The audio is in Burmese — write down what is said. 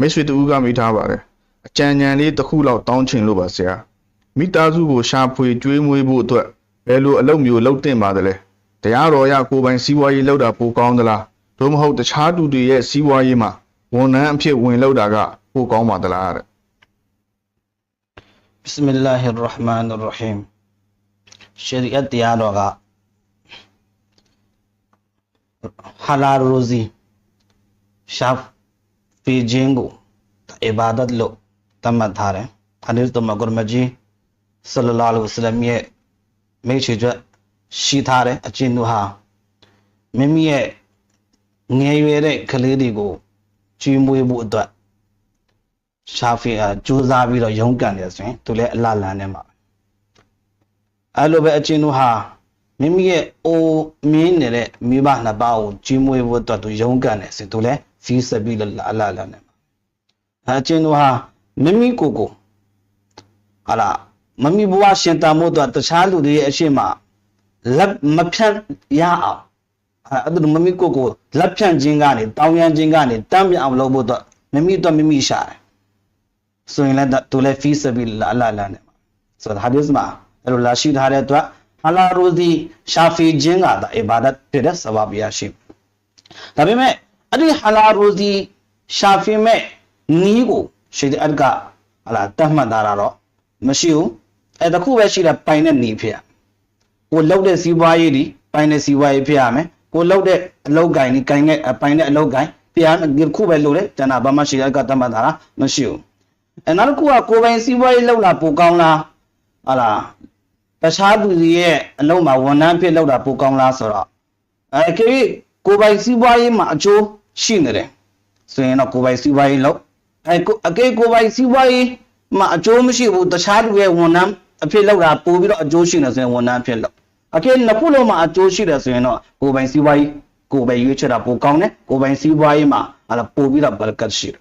မိတ်ဆွေတူကမိထားပါတယ်အကြံဉာဏ်လေးတစ်ခုလောက်တောင်းချင်လို့ပါဆရာမိသားစုကိုရှာဖွေကြွေးမွေးဖို့အတွက်ဘယ်လိုအလုပ်မျိုးလုပ်တင်ပါသလဲတရားတော်ရကိုပိုင်စီးပွားရေးလုပ်တာပိုကောင်းသလားသို့မဟုတ်တခြားသူတွေရဲ့စီးပွားရေးမှာဝန်ထမ်းအဖြစ်ဝင်လုပ်တာကပိုကောင်းပါသလားတဲ့ Bismillahir Rahmanir Rahim ရှရီအတ်တရားတော်ကဟာလာရိုစီရှာ ဖီဂျင်းကိုအီဘာဒတ်လို့သတ်မှတ်ထားတယ်ဟာဒီသ်တော်မှာကုရ်မကြီးဆလ္လာလဟ်အလัยဟိဝါဆလမ်ရဲ့မိတ်ဆွေချက်ရှိထားတယ်အကျဉ်းသူဟာမိမိရဲ့ငယ်ရွယ်တဲ့ကလေးတွေကိုကြီးမွေးဖို့အတွက်ရှာဖီအကြိုးစားပြီးတော့ရုန်းကန်တယ်ဆိုရင်သူလည်းအလလန်နဲ့မှာပဲအဲ့လိုပဲအချင်းတို့ဟာမိမိရဲ့အိုးမင်းနေတဲ့မိဘနှစ်ပါးကိုကြီးမွေးဖို့အတွက်သူရုန်းကန်တယ်ဆိုရင်သူလည်း ဖီးဆက်ပြီးတော့အလလန်နဲ့မှာအဲ့အချင်းတို့ဟာမိမိကိုယ်ကိုဟာလာမမိဘဝရှင်တန်မှုအတွက်တခြားလူတွေရဲ့အရှိမလက်မဖြတ်ရအောင်အဲ့ဒါမမိကိုယ်ကိုလက်ဖြန့်ခြင်းကနေတောင်းရမ်းခြင်းကနေတမ်းပြအောင်လုပ်ဖို့အတွက်မိမိအတွက်မိမိရှာတယ်ဆိုရင်လည်းသူလည်းဖီးစဘီလာအလာလာနဲ့ဆိုတော့ဟာဒီစ်မှာအဲ့လိုလာရှိထားတဲ့အတွက်ဟလာရိုဒီရှာဖီဂျင်းကဒါအီဘာဒတ်ဖြစ်တဲ့ဆဘာဘီယာရှိဒါပေမဲ့ အဲ့ဒီဟလာရိုဒီရှာဖီမဲ့နီးကိုရှိတဲ့အတ်ကဟလာတတ်မှတ်တာတော့မရှိဘူးအဲ့တခုပဲရှိတဲ့ပိုင်တဲ့နီးဖြစ်ရကိုလောက်တဲ့စီးပွားရေးဒီပိုင်တဲ့စီးပွားရေးဖြစ်ရမယ်ကိုလောက်တဲ့အလောက်ကိုင်းဒီကိုင်းတဲ့ပိုင်တဲ့အလောက်ကိုင်းပြရမယ်ခုပဲလို့လေတဏ္ဍဘာမှရှိတဲ့ကတတ်မှတ်တာမရှိဘူးအဲနောက်တစ်ခုကကိုယ်ပိုင်စီးပွားရေးလုပ်တာပိုကောင်းလားဟာလားတခြားသူတွေရဲ့အလုံးမှာဝန်ထမ်းဖြစ်လုပ်တာပိုကောင်းလားဆိုတော့အဲခေကိုယ်ပိုင်စီးပွားရေးမှာအကျိုး ရှိနေတယ်ဆိုရင်တော့ကိုယ်ပိုင်စီးပွားရေးလုပ်အဲကိုအကေကိုယ်ပိုင်စီးပွားရေးမှာအကျိုးမရှိဘူးတခြားသူရဲ့ဝန်ထမ်းအဖြစ်လုပ်တာပို့ပြီးတော့အကျိုးရှိနေဆိုရင်ဝန်ထမ်းဖြစ်လုပ်အကေနှစ်ခုလုံးမှာအကျိုးရှိတယ်ဆိုရင်တော့ကိုယ်ပိုင်စီးပွားရေးကိုယ်ပိုင်ရွေးချယ်တာပိုကောင်းတယ်ကိုယ်ပိုင်စီးပွားရေးမှာဟာလားပို့ပြီးတော့ဘလကတ်ရှိတယ်